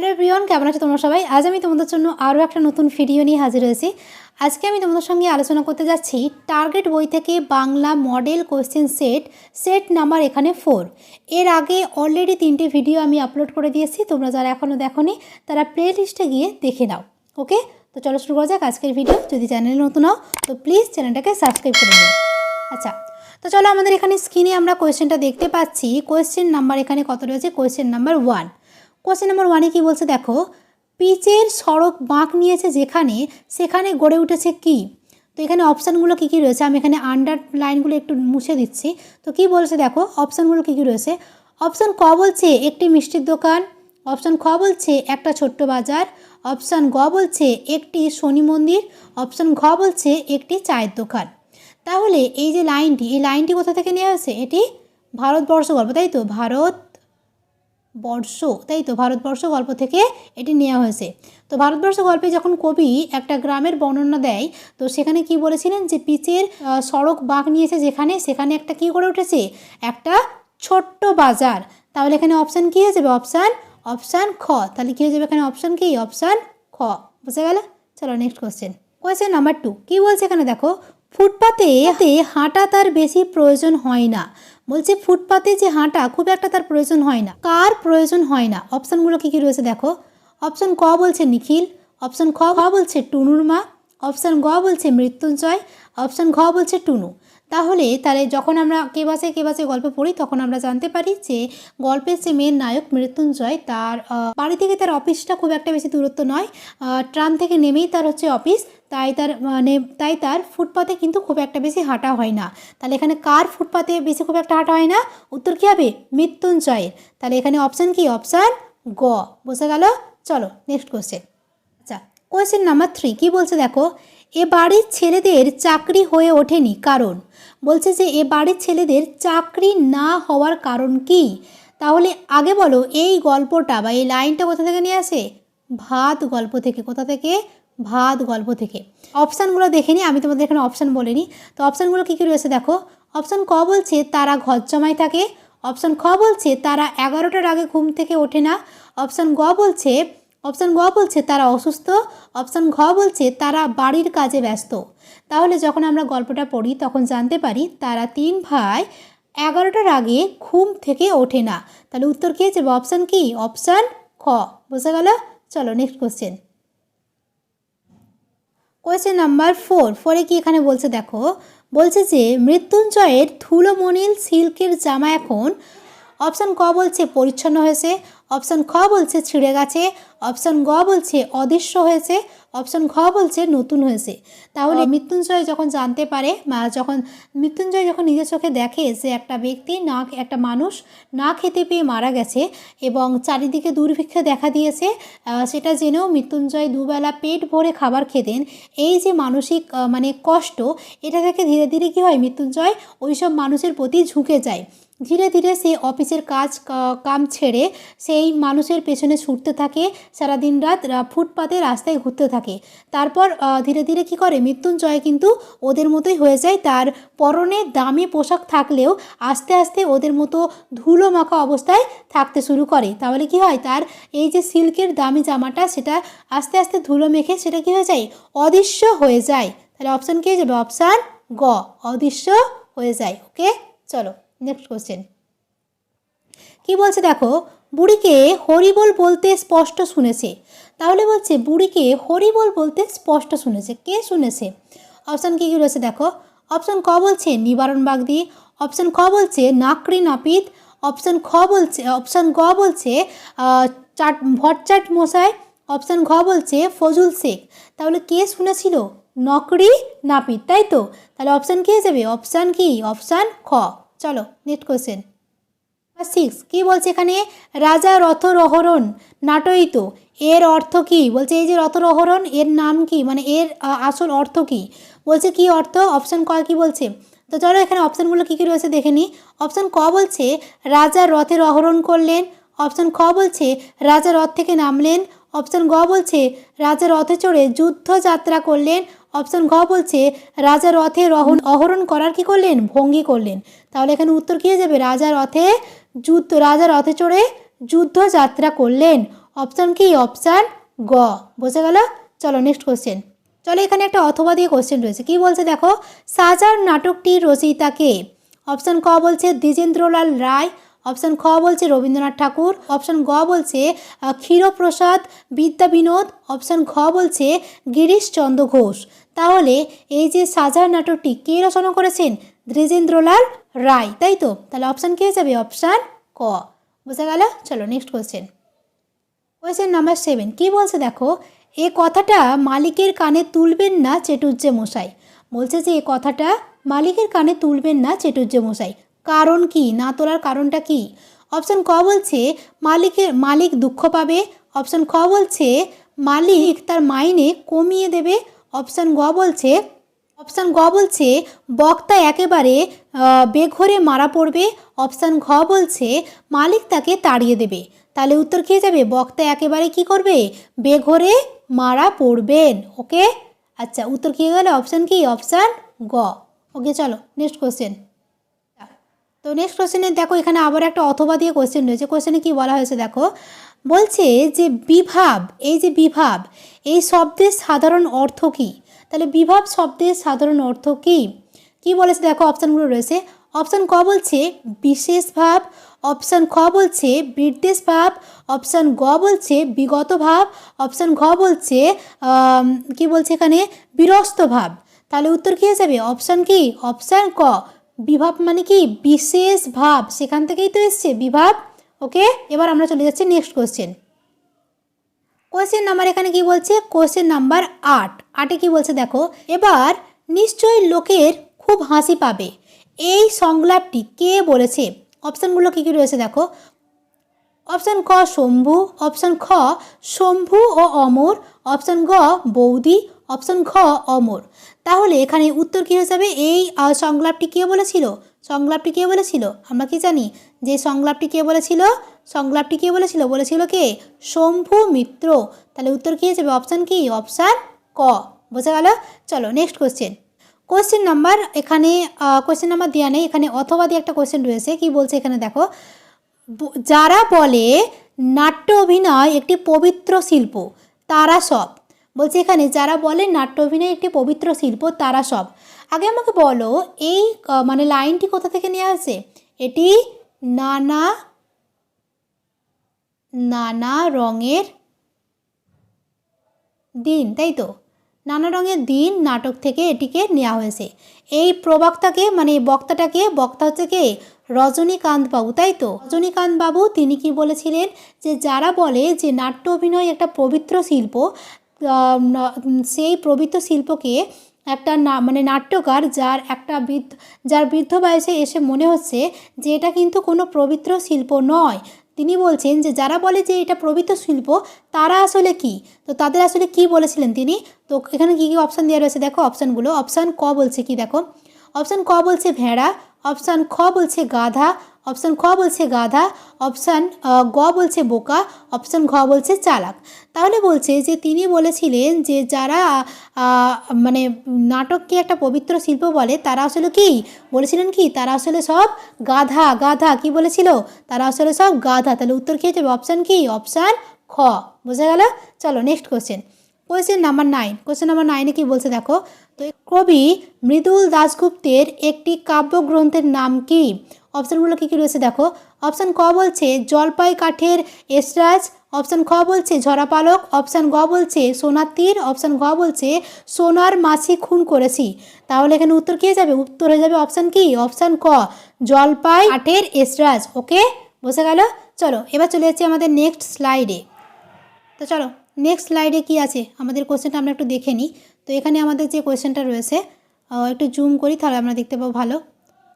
Hello প্রিয়ন কেমন আছো তোমরা সবাই? আজ আমি তোমাদের জন্য আরও একটা নতুন ভিডিও নিয়ে হাজির হয়েছি। আজকে আমি তোমাদের সঙ্গে আলোচনা করতে যাচ্ছি টার্গেট বই থেকে Bangla model question set set number এখানে ফোর এর আগে অলরেডি তিনটে ভিডিও আমি আপলোড করে দিয়েছি, তোমরা যারা এখনও দেখোনি, তারা প্লে লিস্টে গিয়ে দেখে নাও ওকে তো চলো শুরু করা যাক আজকের ভিডিও যদি চ্যানেলে নতুন হও, তো প্লিজ চ্যানেলটাকে সাবস্ক্রাইব করে নিও। আচ্ছা তো চলো আমাদের এখানে স্ক্রিনে আমরা কোয়েশ্চেনটা দেখতে পাচ্ছি। কোয়েশ্চেন নাম্বার এখানে কত রয়েছে? Question number one question number ওয়ানে কী বলছে, দেখো, পিচের সড়ক বাঁক নিয়েছে যেখানে, সেখানে গড়ে উঠেছে কি? তো এখানে অপশানগুলো কী কী রয়েছে? আমি এখানে আন্ডার লাইনগুলো একটু মুছে দিচ্ছি। তো কি বলছে, দেখো, অপশানগুলো কী কী রয়েছে? অপশান ক বলছে, একটি মিষ্টির দোকান। অপশান খ বলছে, একটা ছোট্ট বাজার। অপশান গ বলছে, একটি শনি মন্দির। অপশান ঘ বলছে, একটি চায়ের দোকান। তাহলে এই যে লাইনটি এই লাইনটি কোথা থেকে নেওয়া হয়েছে? এটি ভারতবর্ষ গল্প, তাই তো? ভারত বর্ষ, তাই তো? ভারতবর্ষ গল্প থেকে এটি নেওয়া হয়েছে। তো ভারতবর্ষ গল্পে যখন কবি একটা গ্রামের বর্ণনা দেয়, তো সেখানে কি বলেছিলেন যে পিচের সড়ক বাঁক নিয়েছে যেখানে, সেখানে একটা কি করে উঠেছে? একটা ছোট্ট বাজার। তাহলে এখানে অপশান কী হয়ে যাবে? অপশান অপশান খ। তাহলে কী হয়ে যাবে এখানে? অপশান কি? অপশান খ। বুঝে গেল? চলো next question question number two কী বলছে এখানে দেখো? ফুটপাতে হাঁটা তার বেশি প্রয়োজন হয় না। বলছে ফুটপাতে যে হাঁটা, খুব একটা তার প্রয়োজন হয় না। কার প্রয়োজন হয় না? অপশানগুলো কী কী রয়েছে দেখো। অপশান ক বলছে নিখিল, অপশান খ খ বলছে টুনুর মা, অপশান গ বলছে মৃত্যুঞ্জয়, অপশান ঘ বলছে টুনু। তাহলে তাহলে যখন আমরা কে বাসে কে বাসে গল্প পড়ি, তখন আমরা জানতে পারি যে গল্পের যে মেন নায়ক মৃত্যুঞ্জয়, তার বাড়ি থেকে তার অফিসটা খুব একটা বেশি দূরত্ব নয়। ট্রাম থেকে নেমেই তার হচ্ছে অফিস তাই তার মানে তাই তার ফুটপাতে কিন্তু খুব একটা বেশি হাঁটা হয় না। তাহলে এখানে কার ফুটপাতে বেশি খুব একটা হাঁটা হয় না? উত্তর কী হবে? মৃত্যুঞ্জয়ের। তাহলে এখানে অপশান কি? অপশান গ। বোঝা গেল? চলো নেক্সট কোশ্চেন আচ্ছা কোয়েশ্চেন নাম্বার থ্রি কী বলছে দেখো? এ বাড়ির ছেলেদের চাকরি হয়ে ওঠেনি, কারণ। বলছে যে, এ বাড়ির ছেলেদের চাকরি না হওয়ার কারণ কি? তাহলে আগে বলো, এই গল্পটা বা এই লাইনটা কোথা থেকে নিয়ে আসে? ভাত গল্প থেকে, কোথা থেকে? ভাত গল্প থেকে। অপশানগুলো দেখে নিই আমি তোমাদের এখানে অপশান বলিনি। তো অপশানগুলো কী কী রয়েছে দেখো? অপশান ক বলছে, তারা ঘর জমায় থাকে। অপশান খ বলছে, তারা এগারোটার আগে ঘুম থেকে ওঠে না। অপশান গ বলছে, অপশান গ বলছে, তারা অসুস্থ। অপশান ঘ বলছে, তারা বাড়ির কাজে ব্যস্ত। তাহলে যখন আমরা গল্পটা পড়ি, তখন জানতে পারি, তারা তিন ভাই এগারোটার আগে ঘুম থেকে ওঠে না। তাহলে উত্তর কী হচ্ছে অপশান কি? অপশান খ। বোঝা গেল? চলো next question question number four, ফোরে কি এখানে বলছে দেখো? বলছে যে, মৃত্যুঞ্জয়ের ধুলোমনিল সিল্কের জামা এখন অপশান ক বলছে পরিচ্ছন্ন হয়েছে, অপশান খ বলছে ছিঁড়ে গেছে, অপশান গ বলছে অদৃশ্য হয়েছে অপশান ঘ বলছে নতুন হয়েছে। তাহলে মৃত্যুঞ্জয় যখন জানতে পারে বা যখন মৃত্যুঞ্জয় যখন নিজের চোখে দেখে যে একটা ব্যক্তি না একটা মানুষ না খেতে পেয়ে মারা গেছে এবং চারিদিকে দুর্ভিক্ষ দেখা দিয়েছে সেটা জেনেও মৃত্যুঞ্জয় দুবেলা পেট ভরে খাবার খেতেন এই যে মানসিক মানে কষ্ট এটা থেকে ধীরে ধীরে কী হয় মৃত্যুঞ্জয় ওইসব মানুষের প্রতি ঝুঁকে যায়। ধীরে ধীরে সে অফিসের কাজ কাম ছেড়ে সেই মানুষের পেছনে ছুটতে থাকে সারাদিন রাত ফুটপাতে রাস্তায় ঘুরতে থাকে। তারপর ধীরে ধীরে কি করে? মৃত্যুঞ্জয় কিন্তু ওদের মতোই হয়ে যায়। তার পরনে দামি পোশাক থাকলেও আস্তে আস্তে ওদের মতো ধুলো মাখা অবস্থায় থাকতে শুরু করে। তাহলে কি হয়? তার এই যে সিল্কের দামি জামাটা, সেটা আস্তে আস্তে ধুলো মেখে সেটা কি হয়ে যায়? অদৃশ্য হয়ে যায়। তাহলে অপশান কি হয়ে যাবে? অপশান গ, অদৃশ্য হয়ে যায়। ওকে চলো নেক্সট কোশ্চেন কি বলছে? দেখো, বুড়িকে হরিবোল বলতে স্পষ্ট শুনেছে। তাহলে বলছে, বুড়িকে হরিবোল বলতে স্পষ্ট শুনেছে। কে শুনেছে? অপশান কী কী রয়েছে দেখো। অপশান ক বলছে, নিবারণ বাগদি। অপশান খ বলছে, নাকড়ি নাপিত। অপশান খ বলছে অপশান গ বলছে চাট ভট্টাট মশাই। অপশান ঘ বলছে, ফজুল শেখ। তাহলে কে শুনেছিল? নকরি নাপিত, তাই তো? তাহলে অপশান কী যাবে অপশান কি? অপশান খ। চলো নেক্সট কোয়েশ্চেন সিক্স কী বলছে এখানে? রাজা রথরহরণ, নাটয়িত। এর অর্থ কি? বলছে এই যে রথরহরণ, এর নাম কি? মানে এর আসল অর্থ কি? বলছে কি অর্থ? অপশান ক কি বলছে? তো চলো এখানে অপশানগুলো কী কী রয়েছে দেখে নিই অপশান ক বলছে, রাজা রথের অহরণ করলেন। অপশান খ বলছে, রাজা রথ থেকে নামলেন। অপশান গ বলছে, রাজা রথে চড়ে যুদ্ধ যাত্রা করলেন। অপশান ঘ বলছে, রাজা রথে রহন, অহরণ করার কি করলেন? ভঙ্গি করলেন। তাহলে এখানে উত্তর কী হয়ে যাবে? রাজা রথে যুদ্ধ রাজার রথে চড়ে যুদ্ধ যাত্রা করলেন। অপশান কি? অপশান গ। বোঝা গেল? চলো নেক্সট কোশ্চেন চলো এখানে একটা অথবা দিয়ে কোশ্চেন রয়েছে। কি বলছে দেখো? সাজার নাটকটি রচয়িতাকে অপশান ক বলছে দ্বিজেন্দ্রলাল রায়। অপশান খ বলছে রবীন্দ্রনাথ ঠাকুর, অপশান গ বলছে ক্ষীরপ্রসাদ, বিদ্যা বিনোদ, অপশান ঘ বলছে গিরিশচন্দ্র ঘোষ। তাহলে এই যে সাজার নাটকটি কে রচনা করেছেন? দ্বিজেন্দ্রলাল রায়, তাই তো? তাহলে অপশান কে যাবে? অপশান ক। বোঝা গেল? চলো next question question number seven কী বলছে দেখো, এ কথাটা মালিকের কানে তুলবেন না চেটুজ্জে মশাই। বলছে যে, এ কথাটা মালিকের কানে তুলবেন না চেটুজ্জে মশাই। কারণ কি? না তোলার কারণটা কি? অপশান ক বলছে, মালিকের, মালিক দুঃখ পাবে। অপশান খ বলছে, মালিক তার মাইনে কমিয়ে দেবে। অপশান গ বলছে, অপশান গ বলছে, বক্তা একেবারে বেঘরে মারা পড়বে। অপশান ঘ বলছে, মালিক তাকে তাড়িয়ে দেবে। তাহলে উত্তর খেয়ে যাবে, বক্তা একেবারে কি করবে? বেঘরে মারা পড়বেন। ওকে? আচ্ছা উত্তর খেয়ে গেলে। অপশান কি? অপশান গ। ওকে, চলো নেক্সট কোশ্চেন তো নেক্সট কোশ্চেনে দেখো, এখানে আবার একটা অথবা দিয়ে কোশ্চেন রয়েছে। কোশ্চেনে কি বলা হয়েছে দেখো? বলছে যে বিভাব, এই যে বিভাব, এই শব্দের সাধারণ অর্থ কী? তাহলে বিভাব শব্দের সাধারণ অর্থ কী? কি বলেছে দেখো অপশানগুলো রয়েছে। অপশান ক বলছে, বিশেষ ভাব। অপশান খ বলছে, বিদ্বেষ ভাব। অপশান গ বলছে, বিগত ভাব। অপশান ঘ বলছে কি বলছে এখানে? বিরস্ত ভাব। তাহলে উত্তর কী হয়ে যাবে? অপশান কি? অপশান ক। বিভাব মানে কি? বিশেষ ভাব। সেখান থেকেই তো এসছে বিভাব। ওকে, এবার আমরা চলে যাচ্ছি নেক্সট কোশ্চেন কোশ্চেন নাম্বার এখানে কি বলছে? কোশ্চেন নাম্বার আট। আটে কি বলছে দেখো, এবার নিশ্চয় লোকের খুব হাসি পাবে। এই সংলাপটি কে বলেছে? অপশানগুলো কী কী রয়েছে দেখো? অপশান ক শম্ভু অপশান খ শম্ভু ও অমর অপশান গ বৌদি অপশান ঘ অমর। তাহলে এখানে উত্তর কী হয়ে যাবে? এই সংলাপটি কে বলেছিল? সংলাপটি কে বলেছিল? আমরা কি জানি? যে সংলাপটি কে বলেছিল? সংলাপটি কে বলেছিল? বলেছিল কে? শম্ভু মিত্র। তাহলে উত্তর কী হয়ে যাবে? অপশান কি? অপশান ক। বোঝা গেল? চলো নেক্সট কোশ্চেন কোশ্চেন নাম্বার এখানে কোশ্চেন নাম্বার দেওয়া নেই। এখানে অথবা দিয়ে একটা কোশ্চেন রয়েছে। কি বলছে এখানে দেখো? যারা বলে নাট্য অভিনয় একটি পবিত্র শিল্প, তারা সব। বলছে, এখানে যারা বলে নাট্য অভিনয় একটি পবিত্র শিল্প, তারা সব। আগে আমাকে বলো, এই মানে লাইনটি কোথা থেকে নেওয়া আছে এটি নানা নানা রঙের দিন, তাই তো? নানা রঙের দিন নাটক থেকে এটিকে নেওয়া হয়েছে। এই প্রবক্তাকে মানে বক্তাটাকে, বক্তা হচ্ছে কে? রজনীকান্ত বাবু, তাই তো? রজনীকান্ত বাবু, তিনি কি বলেছিলেন যে, যারা বলে যে, নাট্য অভিনয় একটা পবিত্র শিল্প সেই পবিত্র শিল্পকে একটা না মানে নাট্যকার যার একটা বৃদ্ধ, যার বৃদ্ধ বয়সে এসে মনে হচ্ছে যে এটা কিন্তু কোনো পবিত্র শিল্প নয়। তিনি বলছেন যে, যারা বলে যে এটা পবিত্র শিল্প, তারা আসলে কি? তো তাদের আসলে কি বলেছিলেন তিনি? তো এখানে কী কী অপশান দেওয়া রয়েছে? দেখো অপশানগুলো। অপশান ক বলছে কি? দেখো। অপশান ক বলছে ভেড়া। অপশান খ বলছে গাধা। অপশান খ বলছে গাধা, অপশান গ বলছে বোকা, অপশান ঘ বলছে চালাক। তাহলে বলছে যে তিনি বলেছিলেন যে যারা মানে নাটককে একটা পবিত্র শিল্প বলে, তারা আসলে কি? বলেছিলেন কি? তারা আসলে সব গাধা গাধা কি বলেছিল? তারা আসলে সব গাধা। তাহলে উত্তর কী হচ্ছে অপশান কি? অপশান খ। বোঝা গেল? চলো next question question number nine question number নাইনে কি বলছে দেখো? তো কবি মৃদুল দাশগুপ্তের একটি কাব্যগ্রন্থের নাম কি? অপশানগুলো কী কী রয়েছে দেখো। অপশান ক বলছে জলপাই কাঠের এসরাজ অপশান খ বলছে ঝরা পালক অপশান গ বলছে সোনার তীর অপশান ঘ বলছে সোনার মাছি খুন করেছি। তাহলে এখানে উত্তর কী যাবে? উত্তর হয়ে যাবে অপশান কি? অপশান ক, জলপাই কাঠের এসরাজ। ওকে বসে গেল? চলো, এবার চলে যাচ্ছি আমাদের নেক্সট স্লাইডে তো চলো নেক্সট স্লাইডে কি আছে? আমাদের কোশ্চেনটা আমরা একটু দেখে নিই। তো এখানে আমাদের যে কোয়েশ্চেনটা রয়েছে একটু জুম করি, তাহলে আমরা দেখতে পাবো ভালো।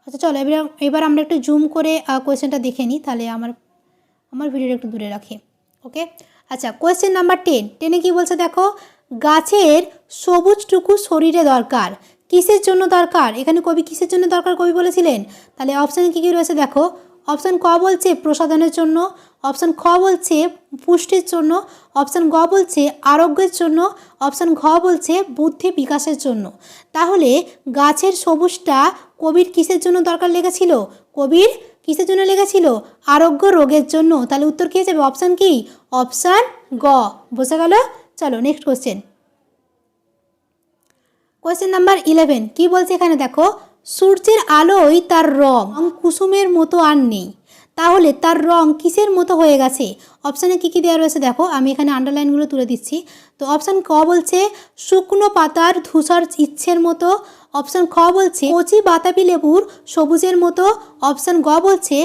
আচ্ছা চলো, এবার এবার আমরা একটু জুম করে কোশ্চেনটা দেখে নিই, তাহলে আমার আমার ভিডিওটা একটু দূরে রাখি ওকে আচ্ছা কোয়েশ্চেন নাম্বার টেন টেনে কি বলছে দেখো, গাছের সবুজটুকু শরীরে দরকার, কিসের জন্য দরকার? এখানে কবি কিসের জন্য দরকার কবি বলেছিলেন? তাহলে অপশানে কী কী রয়েছে দেখো অপশান ক বলছে প্রসাধনের জন্য অপশান খ বলছে পুষ্টির জন্য অপশান গ বলছে আরোগ্যের জন্য অপশান ঘ বলছে বুদ্ধি বিকাশের জন্য। তাহলে গাছের সবুজটা কবির কিসের জন্য দরকার লেগেছিল কবির কিসের জন্য লেগেছিল আরোগ্য রোগের জন্য। তাহলে উত্তর কী যাবে? অপশান কি? অপশান গ। বোঝা গেল? চলো next question question number eleven কী বলছে এখানে? দেখো, সূর্যের আলোয় তার রং কুসুমের মতো আর নেই। তাহলে তার রং কিসের মতো হয়ে গেছে? অপশানে কী কী দেওয়া রয়েছে দেখো, আমি এখানে আন্ডারলাইনগুলো তুলে দিচ্ছি। তো অপশান ক বলছে, শুকনো পাতার ধূসর ইচ্ছের মতো। অপশান খ বলছে, কচি বাতাবি লেবুর সবুজের মতো। অপশান গ বলছে,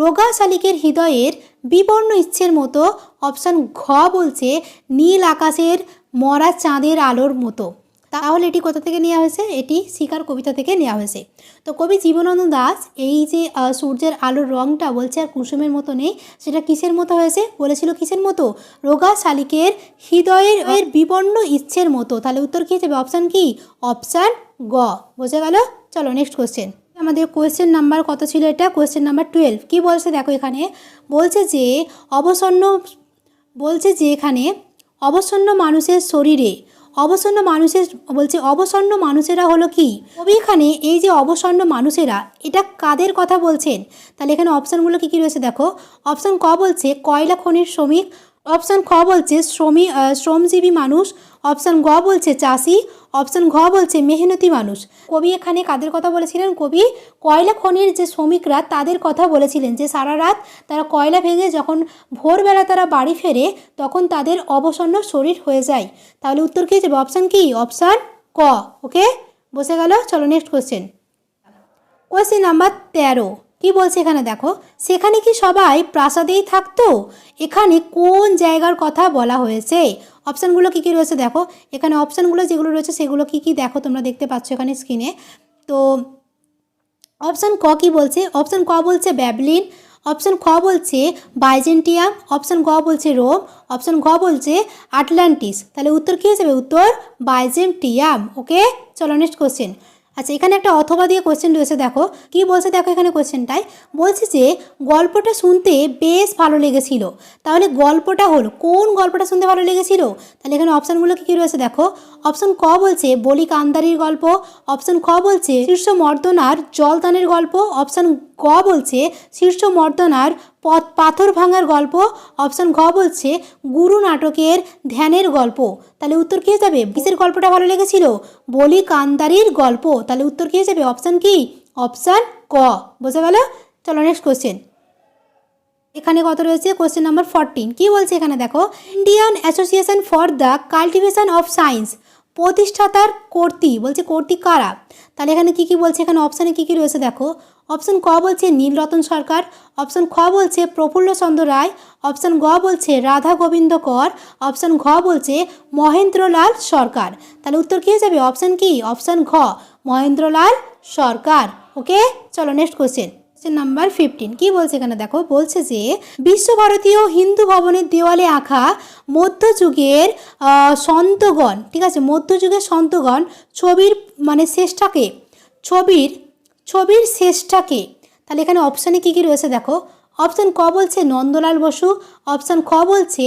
রোগা শালিকের হৃদয়ের বিবর্ণ ইচ্ছের মতো। অপশান ঘ বলছে, নীল আকাশের মরা চাঁদের আলোর মতো। তাহলে এটি কোথা থেকে নেওয়া হয়েছে? এটি শিকার কবিতা থেকে নেওয়া হয়েছে। তো কবি জীবনানন্দ দাস এই যে সূর্যের আলোর রংটা বলছে আর কুসুমের মতো নেই, সেটা কিসের মতো হয়েছে? বলেছিল কিসের মতো? রোগা শালিকের হৃদয়ের এর বিবর্ণ ইচ্ছের মতো। তাহলে উত্তর কী হিসেবে অপশান কি? অপশান গ। বোঝা গেল? চলো নেক্সট কোশ্চেন আমাদের কোয়েশ্চেন নাম্বার কত ছিল এটা? কোয়েশ্চেন নাম্বার টুয়েলভ কী বলছে দেখো এখানে? বলছে যে, অবসন্ন, বলছে যে এখানে, অবসন্ন মানুষের শরীরে অবসন্ন মানুষের, বলছে অবসন্ন মানুষেরা হলো কি? কবি এখানে এই যে অবসন্ন মানুষেরা, এটা কাদের কথা বলছেন? তাহলে এখানে অপশানগুলো কী কী রয়েছে দেখো। অপশান ক বলছে, কয়লা খনির শ্রমিক। অপশান খ বলছে শ্রমিক শ্রমজীবী মানুষ। অপশান গ বলছে চাষি, অপশান ঘ বলছে মেহনতি মানুষ। কবি এখানে কাদের কথা বলেছিলেন? কবি কয়লা খনির যে শ্রমিকরা তাদের কথা বলেছিলেন যে সারা রাত তারা কয়লা ভেঙে যখন ভোরবেলা তারা বাড়ি ফেরে তখন তাদের অবসন্ন শরীর হয়ে যায়। তাহলে উত্তর কী যাবে? অপশান কি? অপশান ক। ওকে বসে গেল। চলো নেক্সট কোশ্চেন কোয়েশ্চেন নাম্বার তেরো। কি বলছে এখানে দেখো? সেখানে কি সবাই প্রাসাদেই থাকতো? এখানে কোন জায়গার কথা বলা হয়েছে? অপশানগুলো কী কী রয়েছে দেখো। এখানে অপশানগুলো যেগুলো রয়েছে সেগুলো কী কী দেখো তোমরা দেখতে পাচ্ছ এখানে স্ক্রিনে তো অপশান ক কী বলছে? অপশান ক বলছে ব্যাবলিন, অপশান খ বলছে বাইজেন্টিয়াম, অপশান গ বলছে রোম, অপশান ঘ বলছে আটলান্টিস। তাহলে উত্তর কী হিসেবে? উত্তর বাইজেন্টিয়াম। ওকে? চলো নেক্সট কোশ্চেন আচ্ছা এখানে একটা অথবা দিয়ে কোশ্চেন রয়েছে, দেখো। কি বলছে, দেখো এখানে কোশ্চেনটায় বলছে যে, গল্পটা শুনতে বেশ ভালো লেগেছিল। তাহলে গল্পটা হলো, কোন গল্পটা শুনতে ভালো লেগেছিল? তাহলে এখানে অপশানগুলো কী কী রয়েছে, দেখো। অপশান ক বলছে, বলি কান্দারির গল্প। অপশান খ বলছে, শীর্ষ মর্দনার জলদানের গল্প। অপশান গ বলছে, শীর্ষ মর্দনার পথ পাথর ভাঙার গল্প। অপশান ঘ বলছে, গুরু নাটকের ধ্যানের গল্প। তাহলে উত্তর কী যাবে? কিসের গল্পটা ভালো লেগেছিল? বলি কান্দারির গল্প। তাহলে উত্তর কী যাবে? অপশান কি? অপশান ক। বোঝা গেল? চলো নেক্সট কোশ্চেন এখানে কত রয়েছে? কোশ্চেন নাম্বার ফরটিন কি বলছে এখানে দেখো? Indian association for the cultivation of science প্রতিষ্ঠাতার কর্তৃ। বলছে কর্তৃ কারা? তাহলে এখানে কি কি বলছে? এখানে অপশানে কি কি রয়েছে দেখো? অপশান ক বলছে নীলরতন সরকার, অপশান খ বলছে প্রফুল্লচন্দ্র রায়, অপশান গ বলছে রাধা গোবিন্দ কর, অপশান ঘ বলছে মহেন্দ্রলাল সরকার। তাহলে উত্তর কী হয়ে যাবে? অপশান কি? অপশান ঘ, মহেন্দ্রলাল সরকার। ওকে? চলো next question question number fifteen কি বলছে এখানে? দেখো, বলছে যে বিশ্বভারতীয় হিন্দু ভবনের দেওয়ালে আঁকা মধ্যযুগের সন্তগণ, ঠিক আছে? মধ্যযুগের সন্তগণ ছবির মানে শেষটাকে, ছবির ছবির শেষটাকে তাহলে এখানে অপশানে কী কী রয়েছে দেখো। অপশান ক বলছে নন্দলাল বসু অপশান খ বলছে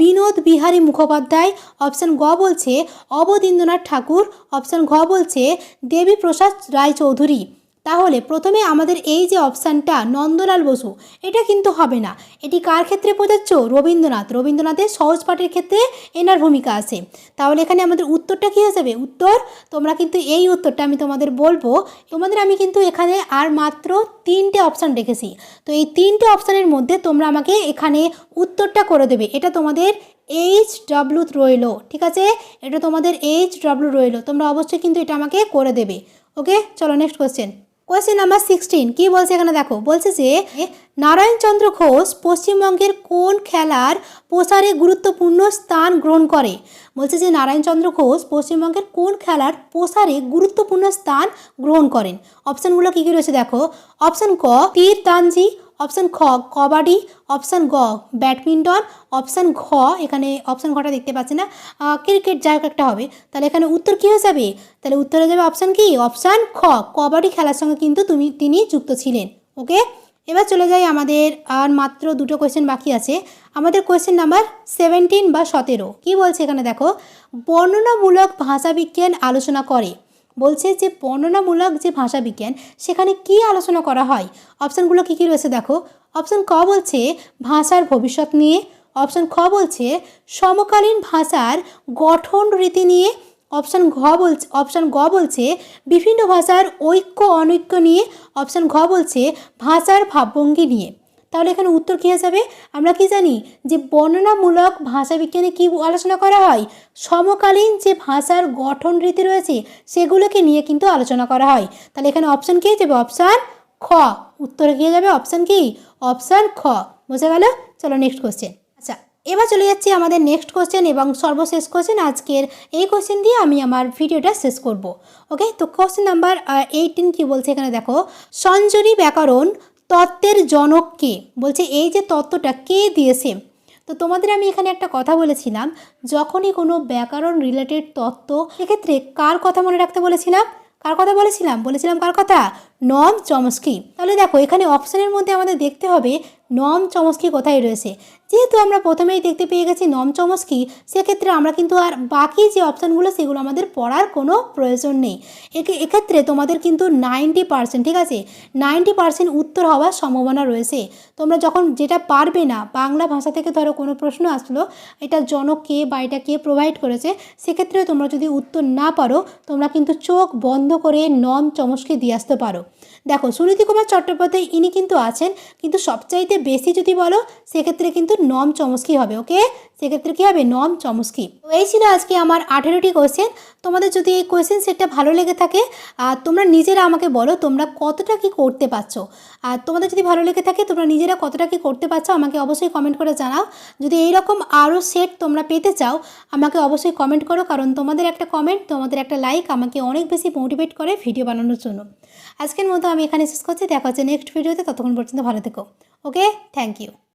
বিনোদ বিহারী মুখোপাধ্যায় অপশান গ বলছে অবদীন্দ্রনাথ ঠাকুর অপশান ঘ বলছে দেবীপ্রসাদ রায়চৌধুরী। তাহলে প্রথমে আমাদের এই যে অপশানটা, নন্দলাল বসু, এটা কিন্তু হবে না। এটি কার ক্ষেত্রে প্রযোজ্য? রবীন্দ্রনাথ। রবীন্দ্রনাথের সহজ পাঠের ক্ষেত্রে এনার ভূমিকা আছে। তাহলে এখানে আমাদের উত্তরটা কী যাবে? উত্তর, তোমরা কিন্তু এই উত্তরটা আমি তোমাদের বলব। তোমাদের আমি কিন্তু এখানে আর মাত্র তিনটে অপশান রেখেছি। তো এই তিনটে অপশানের মধ্যে তোমরা আমাকে এখানে উত্তরটা করে দেবে। এটা তোমাদের এইচ ডাব্লু রইল, ঠিক আছে? এটা তোমাদের এইচ ডাব্লু রইল। তোমরা অবশ্যই কিন্তু এটা আমাকে করে দেবে। ওকে? চলো next question question number sixteen কী বলছে এখানে দেখো? বলছে যে নারায়ণচন্দ্র ঘোষ পশ্চিমবঙ্গের কোন খেলার প্রসারে গুরুত্বপূর্ণ স্থান গ্রহণ করে? বলছে যে নারায়ণচন্দ্র ঘোষ পশ্চিমবঙ্গের কোন খেলার প্রসারে গুরুত্বপূর্ণ স্থান গ্রহণ করেন? অপশানগুলো কী কী রয়েছে দেখো? অপশান ক, তীর তানজি অপশান খ, কবাডি, অপশান গ, ব্যাডমিন্টন, অপশান ঘ, এখানে অপশান ঘটা দেখতে পাচ্ছি না। ক্রিকেট যাই হোক একটা হবে। তাহলে এখানে উত্তর কী হয়ে যাবে? তাহলে উত্তরে যাবে অপশান কি? অপশান খ, কবাডি খেলার সঙ্গে কিন্তু তুমি, তিনি যুক্ত ছিলেন। ওকে? এবার চলে যাই আমাদের, আর মাত্র দুটো কোয়েশ্চেন বাকি আছে। আমাদের কোয়েশ্চেন নাম্বার সেভেন্টিন বা সতেরো। কী বলছে এখানে দেখো? বর্ণনামূলক ভাষাবিজ্ঞান আলোচনা করে। বলছে যে বর্ণনামূলক যে ভাষা বিজ্ঞান সেখানে কি আলোচনা করা হয়? অপশানগুলো কী কী রয়েছে দেখো। অপশান ক বলছে ভাষার ভবিষ্যৎ নিয়ে। অপশান খ বলছে সমকালীন ভাষার গঠন রীতি নিয়ে। অপশান ঘ বলছে, অপশান গ বলছে বিভিন্ন ভাষার ঐক্য অনৈক্য নিয়ে। অপশান ঘ বলছে ভাষার ভাবভঙ্গি নিয়ে। তাহলে এখানে উত্তর কী হয়ে যাবে? আমরা কি জানি যে বর্ণনামূলক ভাষা বিজ্ঞানে কী আলোচনা করা হয়? সমকালীন যে ভাষার গঠন রীতি রয়েছে, সেগুলোকে নিয়ে কিন্তু আলোচনা করা হয়। তাহলে এখানে অপশান কী? যাবে অপশান খ। উত্তরে কী যাবে অপশান কি? অপশান খ। বোঝা গেল? চলো নেক্সট কোশ্চেন আচ্ছা এবার চলে যাচ্ছি আমাদের নেক্সট কোশ্চেন এবং সর্বশেষ কোশ্চেন আজকের এই কোশ্চেন দিয়ে আমি আমার ভিডিওটা শেষ করব। ওকে তো কোশ্চেন নাম্বার এইটিন কি বলছে এখানে দেখো? সঞ্জনী ব্যাকরণ তত্ত্বের জনক কে? বলছে, এই যে তত্ত্বটা কে দিয়েছে? তো তোমাদের আমি এখানে একটা কথা বলেছিলাম, যখনই কোনো ব্যাকরণ রিলেটেড তত্ত্ব, এক্ষেত্রে কার কথা মনে রাখতে বলেছিলাম? কার কথা বলেছিলাম? বলেছিলাম কার কথা? নম চমস্কি। তাহলে দেখো, এখানে অপশানের মধ্যে আমাদের দেখতে হবে নম চমস্কি কোথায় রয়েছে। যেহেতু আমরা প্রথমেই দেখতে পেয়ে গেছি নম চমস্কি, সেক্ষেত্রে আমরা কিন্তু আর বাকি যে অপশানগুলো সেগুলো আমাদের পড়ার কোনো প্রয়োজন নেই। একে, এক্ষেত্রে তোমাদের কিন্তু নাইনটি পার্সেন্ট ঠিক আছে? নাইনটি পার্সেন্ট উত্তর হওয়ার সম্ভাবনা রয়েছে। তোমরা যখন যেটা পারবে না, বাংলা ভাষা থেকে ধরো কোনো প্রশ্ন আসলো, এটা জনক কে বা এটা কে প্রোভাইড করেছে সেক্ষেত্রে তোমরা যদি উত্তর না পারো, তোমরা কিন্তু চোখ বন্ধ করে নম চমস্কি দিয়ে আসতে পারো। দেখো সুনীতি কুমার চট্টোপাধ্যায়, ইনি কিন্তু আছেন, কিন্তু সবচাইতে বেশি যদি বলো, সেক্ষেত্রে কিন্তু নম চমস্কি হবে ওকে সেক্ষেত্রে কী হবে? নম চমস্কি। তো এই ছিল আজকে আমার আঠেরোটি কোয়েশ্চেন তোমাদের যদি এই কোয়েশ্চেন সেটটা ভালো লেগে থাকে আর তোমরা নিজেরা আমাকে বলো তোমরা কতটা কি করতে পারছ। আর তোমাদের যদি ভালো লেগে থাকে, তোমরা নিজেরা কতটা কি করতে পারছ, আমাকে অবশ্যই কমেন্ট করে জানাও। যদি এইরকম আরও সেট তোমরা পেতে চাও, আমাকে অবশ্যই কমেন্ট করো, কারণ তোমাদের একটা কমেন্ট তোমাদের একটা লাইক আমাকে অনেক বেশি মোটিভেট করে ভিডিও বানানোর জন্য। আজকের মতো আমি এখানে শেষ করছি। দেখা হচ্ছে নেক্সট ভিডিওতে ততক্ষণ পর্যন্ত ভালো থেকো। Okay thank you